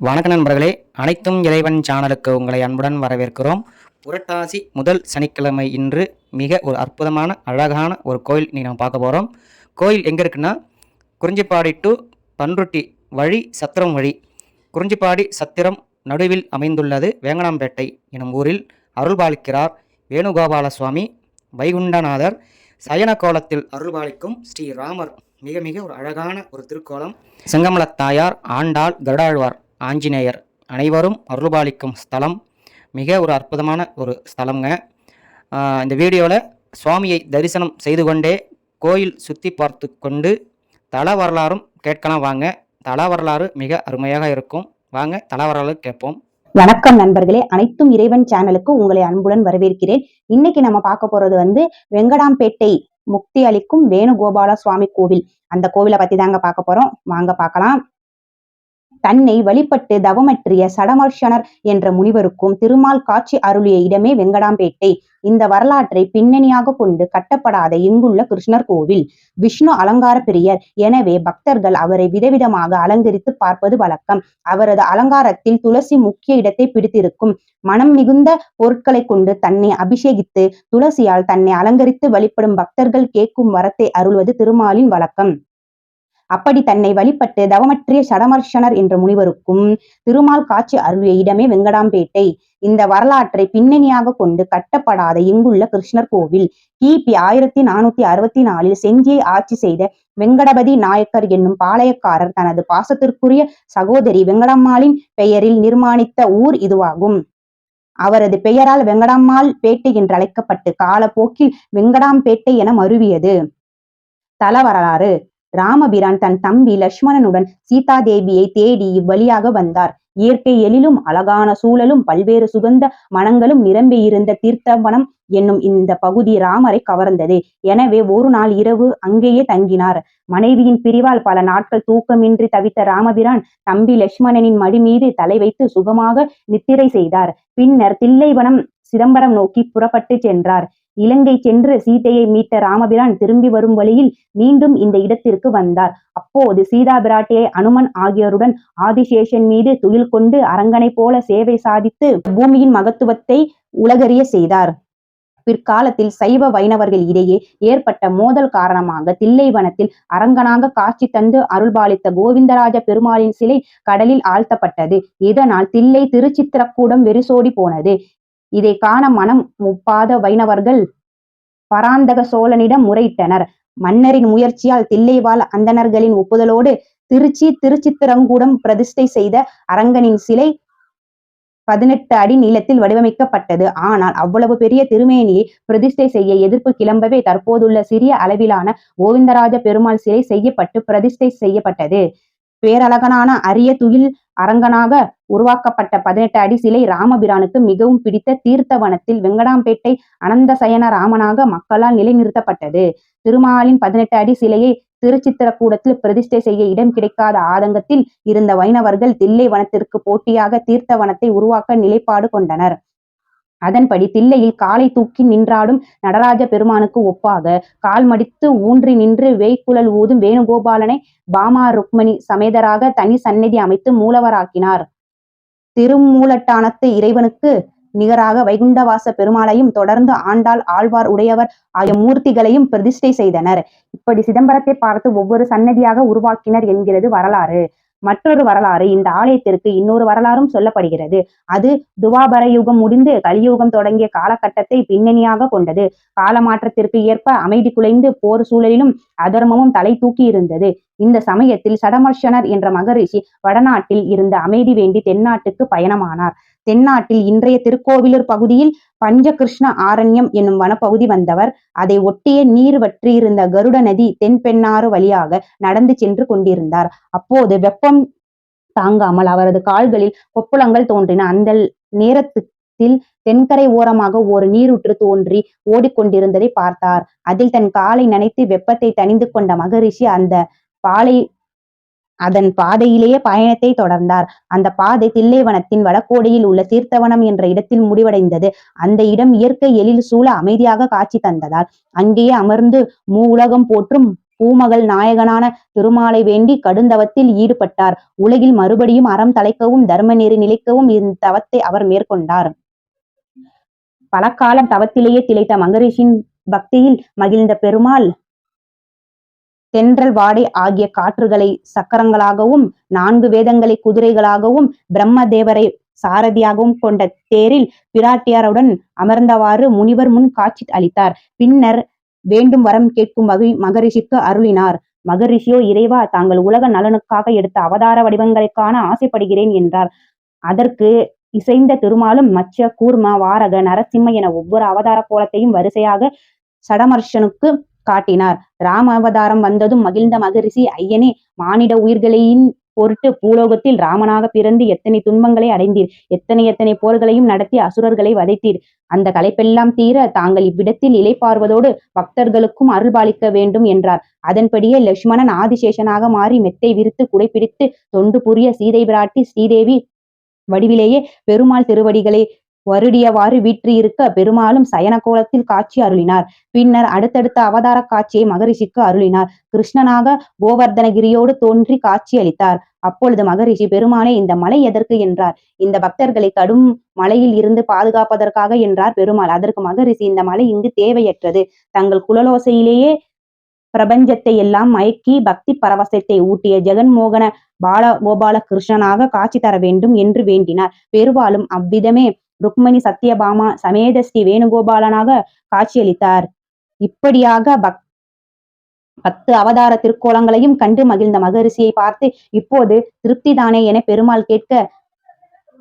வணக்க நண்பர்களே அனைத்தும் இறைவன் சேனலுக்கு உங்களை அன்புடன் வரவேற்கிறோம். புரட்டாசி முதல் சனிக்கிழமை இன்று மிக ஒரு அற்புதமான அழகான ஒரு கோயில் இன்றைக்கி நம்ம பார்க்க போகிறோம் கோயில் எங்கே இருக்குன்னா குறிஞ்சிப்பாடி டு பன்ருட்டி வழி சத்திரம் வழி. குறிஞ்சிப்பாடி சத்திரம் நடுவில் அமைந்துள்ளது வேங்கனாம்பேட்டை எனும் ஊரில் அருள்பாலிக்கிறார் வேணுகோபால சுவாமி வைகுண்டநாதர். சயன கோலத்தில் அருள்பாலிக்கும் ஸ்ரீ ராமர். மிக மிக ஒரு அழகான ஒரு திருக்கோலம். செங்கமலத் தாயார் ஆண்டாள் கருடாழ்வார். ஆஞ்சநேயர் அனைவரும் அருள்பாலிக்கும் ஸ்தலம். மிக ஒரு அற்புதமான ஒரு ஸ்தலம்ங்க. இந்த வீடியோவில் சுவாமியை தரிசனம் செய்து கொண்டே கோயில் சுற்றி பார்த்து கொண்டு தல வரலாறும் கேட்கலாம் வாங்க. தல வரலாறு மிக அருமையாக இருக்கும். வாங்க தல வரலாறு கேட்போம். வணக்கம் நண்பர்களே. அனைத்தும் இறைவன் சேனலுக்கு உங்களை அன்புடன் வரவேற்கிறேன். இன்னைக்கு நம்ம பார்க்க போறது வந்து வெங்கடாம்பேட்டை முக்தி அளிக்கும் வேணுகோபால சுவாமி கோவில். அந்த கோவிலை பத்தி தாங்க பார்க்க போறோம். வாங்க பார்க்கலாம். தன்னை வழிபட்டு தவமற்றிய சடமர்ஷனர் என்ற முனிவருக்கும் திருமால் காட்சி அருளிய இடமே வெங்கடாம்பேட்டை. இந்த வரலாற்றை பின்னணியாக கொண்டு கட்டப்படாத இங்குள்ள கிருஷ்ணர் கோவில். விஷ்ணு அலங்கார பிரியர். எனவே பக்தர்கள் அவரை விதவிதமாக அலங்கரித்து பார்ப்பது வழக்கம். அவரது அலங்காரத்தில் துளசி முக்கிய இடத்தை பிடித்திருக்கும் மனம் மிகுந்த பொருட்களை கொண்டு தன்னை அபிஷேகித்து துளசியால் தன்னை அலங்கரித்து வழிபடும் பக்தர்கள் கேட்கும் வரத்தை அருள்வது திருமாலின் வழக்கம். அப்படி தன்னை வழிபட்டு தவமற்றிய சடமர்ஷனர் என்ற முனிவருக்கும் திருமால் காட்சி அருளிய இடமே வெங்கடாம்பேட்டை. இந்த வரலாற்றை பின்னணியாக கொண்டு கட்டப்படாத இங்குள்ள கிருஷ்ணர் கோவில் கிபி ஆயிரத்தி நானூத்தி அறுபத்தி நாலில் செஞ்சியை ஆட்சி செய்த வெங்கடபதி நாயக்கர் என்னும் பாளையக்காரர் தனது பாசத்திற்குரிய சகோதரி வெங்கடம்மாளின் பெயரில் நிர்மாணித்த ஊர் இதுவாகும். அவரது பெயரால் வெங்கடம்மாள் பேட்டை என்று அழைக்கப்பட்டு காலப்போக்கில் வெங்கடாம்பேட்டை என மருவியது. தல வரலாறு. ராமபிரான் தன் தம்பி லட்சுமணனுடன் சீதாதேவியை தேடி இவ்வழியாக வந்தார். இயற்கை எழிலும் அழகான சூழலும் பல்வேறு சுகந்த மனங்களும் நிரம்பியிருந்த தீர்த்தவனம் என்னும் இந்த பகுதி ராமரை கவர்ந்தது. எனவே ஒரு நாள் இரவு அங்கேயே தங்கினார். மனைவியின் பிரிவால் பல நாட்கள் தூக்கமின்றி தவித்த ராமபிரான் தம்பி லட்சுமணனின் மடி மீது தலை வைத்து சுகமாக நித்திரை செய்தார். பின்னர் தில்லைவனம் சிதம்பரம் நோக்கி புறப்பட்டு சென்றார். இலங்கை சென்று சீதையை மீட்ட ராமபிரான் திரும்பி வரும் வழியில் மீண்டும் இந்த இடத்திற்கு வந்தார். அப்போது சீதா பிராட்டியை அனுமன் ஆகியோருடன் ஆதிசேஷன் மீது துயில் கொண்டு அரங்கனை போல சேவை சாதித்து பூமியின் மகத்துவத்தை உலகறிய செய்தார். பிற்காலத்தில் சைவ வைணவர்கள் இடையே ஏற்பட்ட மோதல் காரணமாக தில்லைவனத்தில் அரங்கனாக காட்சி தந்து அருள்பாலித்த கோவிந்தராஜ பெருமாளின் சிலை கடலில் ஆழ்த்தப்பட்டது. இதனால் தில்லை திருச்சித்திரக்கூடம் வெறிசோடி போனது. இதை காண மனம் ஒப்பாத வைணவர்கள் பராந்தக சோழனிடம் முறையிட்டனர். மன்னரின் முயற்சியால் தில்லைவாழ் அந்தணர்களின் ஒப்புதலோடு திருச்சி திருச்சித்திரங்கூடம் பிரதிஷ்டை செய்த அரங்கனின் சிலை பதினெட்டு அடி நீளத்தில் வடிவமைக்கப்பட்டது. ஆனால் அவ்வளவு பெரிய திருமேனியை பிரதிஷ்டை செய்ய எதிர்ப்பு கிளம்பவே தற்போதுள்ள சிறிய அளவிலான கோவிந்தராஜ பெருமாள் சிலை செய்யப்பட்டு பிரதிஷ்டை செய்யப்பட்டது. பேரழகனான அரிய துயில் அரங்கனாக உருவாக்கப்பட்ட பதினெட்டு அடி சிலை ராமபிரானுக்கு மிகவும் பிடித்த தீர்த்தவனத்தில் வெங்கடாம்பேட்டை அனந்தசயன ராமனாக மக்களால் நிலைநிறுத்தப்பட்டது. திருமாலின் பதினெட்டு அடி சிலையை திருச்சித்திரக்கூடத்தில் பிரதிஷ்டை செய்ய இடம் கிடைக்காத ஆதங்கத்தில் இருந்த வைணவர்கள் தில்லை வனத்திற்கு போட்டியாக தீர்த்தவனத்தை உருவாக்க நிலைப்பாடு கொண்டனர். அதன்படி தில்லையில் காலை தூக்கி நின்றாடும் நடராஜ பெருமானுக்கு ஒப்பாக. கால் மடித்து ஊன்றி நின்று வேய்க்குழல் ஊதும் வேணுகோபாலனை பாமா ருக்மணி சமேதராக தனி சந்நிதி அமைத்து மூலவராக்கினார். திருமூலட்டானத்து இறைவனுக்கு நிகராக வைகுண்டவாச பெருமாளையும் தொடர்ந்து ஆண்டாள் ஆழ்வார் உடையவர் ஆகிய மூர்த்திகளையும் பிரதிஷ்டை செய்தனர். இப்படி சிதம்பரத்தை பார்த்து ஒவ்வொரு சன்னதியாக உருவாக்கினர் என்கிறது வரலாறு. மற்றொரு வரலாறு இந்த ஆலயத்திற்கு இன்னொரு வரலாறும் சொல்லப்படுகிறது. அது துவாபர யுகம் முடிந்து கலியுகம் தொடங்கிய காலகட்டத்தை பின்னணியாக கொண்டது. காலமாற்றத்திற்கு ஏற்ப அமைதி குலைந்து போர் சூழலிலும் அதர்மமும் தலை தூக்கி இருந்தது. இந்த சமயத்தில் சடமர்ஷனர் என்ற மகரிஷி வடநாட்டில் இருந்த அமைதி வேண்டி தென்னாட்டுக்கு பயணமானார். தென்னாட்டில் இன்றைய திருக்கோவிலூர் பகுதியில் பஞ்சகிருஷ்ண ஆரண்யம் என்னும் வனப்பகுதி வந்தவர். அதை ஒட்டிய நீர் வற்றியிருந்த கருட நதி தென்பெண்ணாறு வழியாக நடந்து சென்று கொண்டிருந்தார். அப்போது வெப்பம் தாங்காமல் அவரது கால்களில் கொப்புளங்கள் தோன்றின. அந்த நேரத்தில் தென்கரை ஓரமாக ஒரு நீரூற்று தோன்றி ஓடிக்கொண்டிருந்ததை பார்த்தார். அதில் தன் காலை நனைத்து வெப்பத்தை தணிந்து கொண்ட மகரிஷி அந்த பாலை அதன் பாதையிலேயே பயணத்தை தொடர்ந்தார். அந்த பாதை தில்லைவனத்தின் வடகோடியில் உள்ள தீர்த்தவனம் என்ற இடத்தில் முடிவடைந்தது. அந்த இடம் இயற்கை எழில் சூழ அமைதியாக காட்சி தந்ததால் அங்கேயே அமர்ந்து மூ உலகம் போற்றும் பூமகள் நாயகனான திருமாலை வேண்டி கடுந்தவத்தில் ஈடுபட்டார். உலகில் மறுபடியும் அறம் தலைக்கவும் தர்ம நெறி நிலைக்கவும் இந்த தவத்தை அவர் மேற்கொண்டார். பல காலம் தவத்திலேயே திளைத்த மகரிஷின் பக்தியில் மகிழ்ந்த பெருமாள் தென்றல் வாடை ஆகிய காற்றுகளை சக்கரங்களாகவும் நான்கு வேதங்களை குதிரைகளாகவும் பிரம்ம தேவரை சாரதியாகவும் கொண்ட தேரில் பிராட்டியாருடன் அமர்ந்தவாறு முனிவர் முன் காட்சி அளித்தார். பின்னர் வேண்டும் வரம் கேட்கும் வகை மகரிஷிக்கு அருளினார். மகரிஷியோ இறைவா தாங்கள் உலக நலனுக்காக எடுத்த அவதார வடிவங்களை காண ஆசைப்படுகிறேன் என்றார். அதற்கு இசைந்த திருமாலும் மச்ச கூர்ம வாரக நரசிம்ம என ஒவ்வொரு அவதார கோலத்தையும் வரிசையாக சடமர்ஷனுக்கு காட்டினார். ராம அவதாரம் வந்ததும் மகிழ்ந்த மகரிஷி ஐயனே மானிட உயிர்களையின் பொருட்டு பூலோகத்தில் ராமனாக பிறந்து எத்தனை துன்பங்களை அடைந்தீர்? எத்தனை எத்தனை போர்களையும் நடத்தி அசுரர்களை வதைத்தீர்? அந்த களைப்பெல்லாம் தீர தாங்கள் இவ்விடத்தில் இலைப்பார்வதோடு பக்தர்களுக்கும் அருள்பாலிக்க வேண்டும் என்றார். அதன்படியே லட்சுமணன் ஆதிசேஷனாக மாறி மெத்தை விரித்து குடைப்பிடித்து தொண்டு புரிய சீதை பிராட்டி ஸ்ரீதேவி வடிவிலேயே பெருமாள் திருவடிகளை வருடியவாறு வீற்றிருக்க பெருமாளும் சயன கோலத்தில் காட்சி அருளினார். பின்னர் அடுத்தடுத்த அவதார காட்சியை மகரிஷிக்கு அருளினார். கிருஷ்ணனாக கோவர்தனகிரியோடு தோன்றி காட்சி அளித்தார். அப்பொழுது மகரிஷி பெருமானே இந்த மலை எதற்கு? என்றார். இந்த பக்தர்களை கடும் மலையில் இருந்து பாதுகாப்பதற்காக என்றார் பெருமாள். அதற்கு மகரிஷி இந்த மலை இங்கு தேவையற்றது. தங்கள் குலலோசையிலேயே பிரபஞ்சத்தை எல்லாம் மயக்கி பக்தி பரவசத்தை ஊட்டிய ஜெகன்மோகன பால கோபால கிருஷ்ணனாக காட்சி தர வேண்டும் என்று வேண்டினார். பெருவாளும் அவ்விதமே ருக்மணி சத்யபாமா சமேத ஸ்ரீ வேணுகோபாலனாக காட்சியளித்தார். இப்படியாக பக் பத்து அவதார திருக்கோலங்களையும் கண்டு மகிழ்ந்த மகரிஷியை பார்த்து இப்போது திருப்திதானே என பெருமாள் கேட்க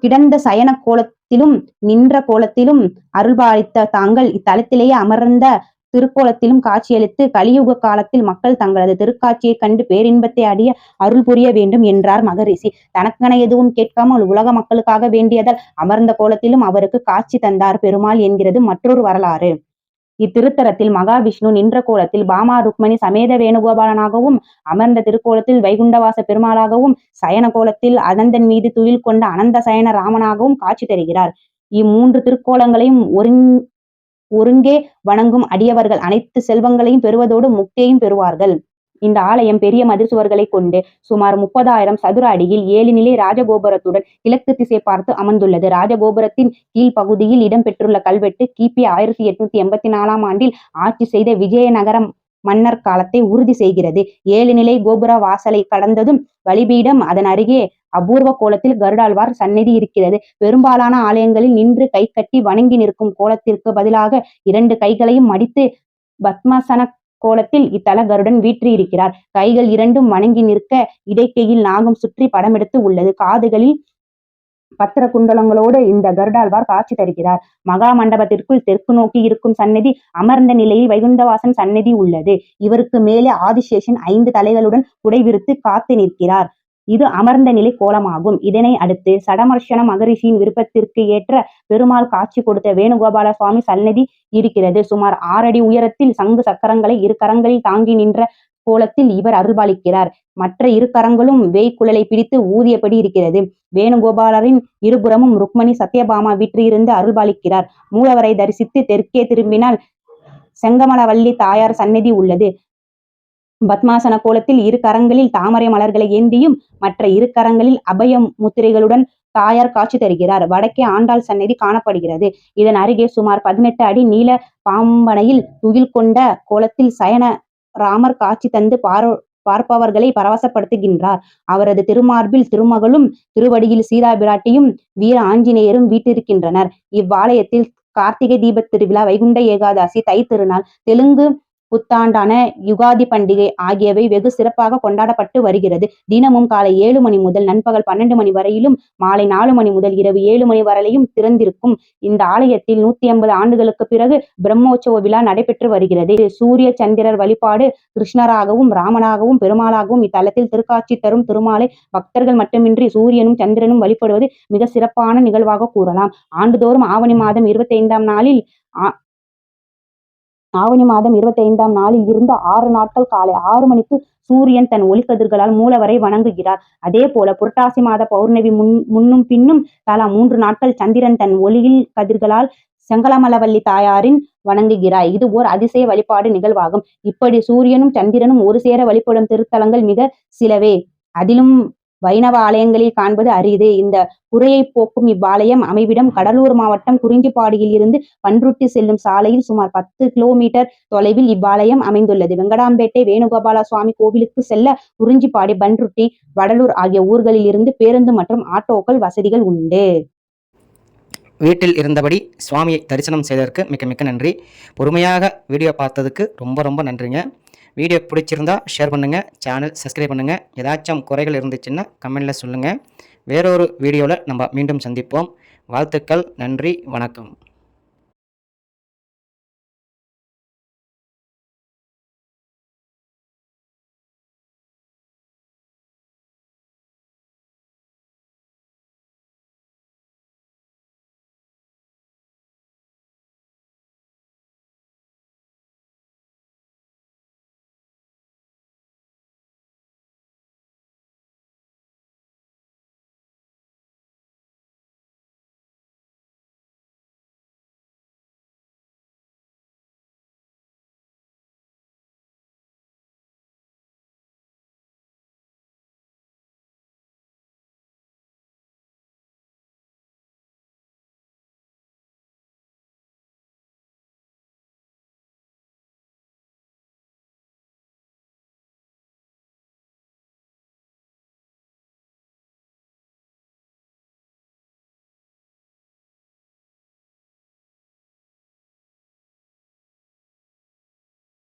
கிடந்த சயன கோலத்திலும் நின்ற கோலத்திலும் அருள்பாலித்த தாங்கள் இத்தலத்திலேயே அமர்ந்த திருக்கோலத்திலும் காட்சியளித்து கலியுக காலத்தில் மக்கள் தங்களது திருக்காட்சியைக் கண்டு பேரின்பத்தை அடைய அருள் புரிய வேண்டும் என்றார் மகரிஷி. தனக்கென எதுவும் கேட்காமல் உலக மக்களுக்காக வேண்டியதால் அமர்ந்த கோலத்திலும் அவருக்கு காட்சி தந்தார் பெருமாள் என்கிறது மற்றொரு வரலாறு. இத்திருத்தரத்தில் மகாவிஷ்ணு நின்ற கோலத்தில் பாமா ருக்மணி சமேத வேணுகோபாலனாகவும் அமர்ந்த திருக்கோலத்தில் வைகுண்டவாச பெருமாளாகவும் சயன கோலத்தில் அனந்தன் மீது துயில் கொண்ட அனந்த சயன ராமனாகவும் காட்சி தருகிறார். இம்மூன்று திருக்கோலங்களையும் ஒருங் ஒருங்கே வணங்கும் அடியவர்கள் அனைத்து செல்வங்களையும் பெறுவதோடு முக்தியையும் பெறுவார்கள். இந்த ஆலயம் பெரிய மதில் சுவர்களை கொண்டு சுமார் முப்பதாயிரம் சதுர அடியில் ஏழு நிலை ராஜகோபுரத்துடன் கிழக்கு திசை பார்த்து அமர்ந்துள்ளது. ராஜகோபுரத்தின் கீழ்ப்பகுதியில் இடம்பெற்றுள்ள கல்வெட்டு கிபி ஆயிரத்தி எட்நூத்தி எண்பத்தி நாலாம் ஆண்டில் ஆட்சி செய்த விஜயநகரம் மன்னர் காலத்தை உறுதி செய்கிறது. ஏழு நிலை கோபுர வாசலை கடந்ததும் வழிபீடம் அதன் அருகே அபூர்வ கோலத்தில் கருடாழ்வார் சந்நிதி இருக்கிறது. பெரும்பாலான ஆலயங்களில் நின்று கை கட்டி வணங்கி நிற்கும் கோலத்திற்கு பதிலாக இரண்டு கைகளையும் மடித்து பத்மாசன கோலத்தில் இத்தல கருடன் வீற்றிருக்கிறார் கைகள் இரண்டும் வணங்கி நிற்க இடைக்கையில் நாகம் சுற்றி படமெடுத்து உள்ளது. காதுகளில் பத்திர குண்டலங்களோடு இந்த கருடாழ்வார் காட்சி தருகிறார். மகா மண்டபத்திற்குள் தெற்கு நோக்கி இருக்கும் சன்னதி அமர்ந்த நிலையில் வைகுண்டவாசன் சன்னதி உள்ளது. இவருக்கு மேலே ஆதிசேஷன் ஐந்து தலைகளுடன் உடைவிருத்து காத்து நிற்கிறார். இது அமர்ந்த நிலை கோலமாகும். இதனை அடுத்து சடமர்ஷன மகரிஷியின் விருப்பத்திற்கு ஏற்ற பெருமாள் காட்சி கொடுத்த வேணுகோபால சுவாமி சன்னதி இருக்கிறது. சுமார் ஆறடி உயரத்தில் சங்கு சக்கரங்களை இரு கரங்களில் தாங்கி நின்ற கோலத்தில் இவர் அருள்பாலிக்கிறார். மற்ற இரு கரங்களும் வேய்க்குழலை பிடித்து ஊதியபடி இருக்கிறது. வேணுகோபாலரின் இருபுறமும் ருக்மணி சத்யபாமா வீற்றிருந்து அருள்பாலிக்கிறார். மூலவரை தரிசித்து தெற்கே திரும்பினால் செங்கமலவல்லி தாயார் சந்நிதி உள்ளது. பத்மாசன கோலத்தில் இரு கரங்களில் தாமரை மலர்களை ஏந்தியும் மற்ற இரு கரங்களில் அபய முத்திரைகளுடன் தாயார் காட்சி தருகிறார். வடக்கே ஆண்டாள் சந்நிதி காணப்படுகிறது. இதன் அருகே சுமார் பதினெட்டு அடி நீள பாம்பனையில் துயில் கொண்ட கோலத்தில் சயன ராமர் காட்சி தந்து பார பார்ப்பவர்களை பரவசப்படுத்துகின்றார். அவரது திருமார்பில் திருமகளும் திருவடியில் சீதா பிராட்டியும் வீர ஆஞ்சநேயரும் வீட்டிருக்கின்றனர் இவ்வாலயத்தில் கார்த்திகை தீபத் திருவிழா வைகுண்ட ஏகாதசி தை திருநாள் தெலுங்கு புத்தாண்டான யுகாதி பண்டிகை ஆகியவை வெகு சிறப்பாக கொண்டாடப்பட்டு வருகிறது. தினமும் காலை ஏழு மணி முதல் நண்பகல் பன்னெண்டு மணி வரையிலும் மாலை நாலு மணி முதல் இரவு ஏழு மணி வரையிலும் திறந்திருக்கும் இந்த ஆலயத்தில் நூத்தி ஐம்பது ஆண்டுகளுக்கு பிறகு பிரம்மோற்சவ விழா நடைபெற்று வருகிறது. சூரிய சந்திரர் வழிபாடு கிருஷ்ணராகவும் ராமனாகவும் பெருமாளாகவும் இத்தலத்தில் திருக்காட்சி தரும் திருமாலை பக்தர்கள் மட்டுமின்றி சூரியனும் சந்திரனும் வழிபடுவது மிக சிறப்பான நிகழ்வாக கூறலாம். ஆண்டுதோறும் ஆவணி மாதம் இருபத்தி ஐந்தாம் நாளில் ஆவணி மாதம் இருபத்தி ஐந்தாம் நாளில் இருந்து ஆறு நாட்கள் காலை ஆறு மணிக்கு சூரியன் தன் ஒளிக்கதிர்களால் மூலவரை வணங்குகிறார். அதே போல புரட்டாசி மாத பௌர்ணமி முன் முன்னும் பின்னும் தலா மூன்று நாட்கள் சந்திரன் தன் ஒளியில் கதிர்களால் செங்கலமலவல்லி தாயாரின் வணங்குகிறாய். இது ஓர் அதிசய வழிபாடு நிகழ்வாகும். இப்படி சூரியனும் சந்திரனும் ஒரு சேர வழிபடும் திருத்தலங்கள் மிக சிலவே. அதிலும் வைணவ ஆலயங்களில் காண்பது அரிது. இந்த குறையை போக்கும் இவ்வாலயம் அமைவிடம் கடலூர் மாவட்டம் குறிஞ்சிப்பாடியில் இருந்து பன்ருட்டி செல்லும் சாலையில் சுமார் பத்து கிலோமீட்டர் தொலைவில் இவ்வாலயம் அமைந்துள்ளது. வெங்கடாம்பேட்டை வேணுகோபால சுவாமி கோவிலுக்கு செல்ல குறிஞ்சிப்பாடி பன்ருட்டி வடலூர் ஆகிய ஊர்களில் இருந்து பேருந்து மற்றும் ஆட்டோக்கள் வசதிகள் உண்டு. வீட்டில் இருந்தபடி சுவாமியை தரிசனம் செய்ததற்கு மிக்க மிக்க நன்றி. பொறுமையாக வீடியோ பார்த்ததுக்கு ரொம்ப ரொம்ப நன்றிங்க. வீடியோ பிடிச்சிருந்தா ஷேர் பண்ணுங்கள் சேனல் சப்ஸ்கிரைப் பண்ணுங்கள் ஏதாச்சும் குறைகள் இருந்துச்சுன்னா கமெண்டில் சொல்லுங்கள் வேறொரு வீடியோவில் நம்ம மீண்டும் சந்திப்போம். வாழ்த்துக்கள் நன்றி வணக்கம்.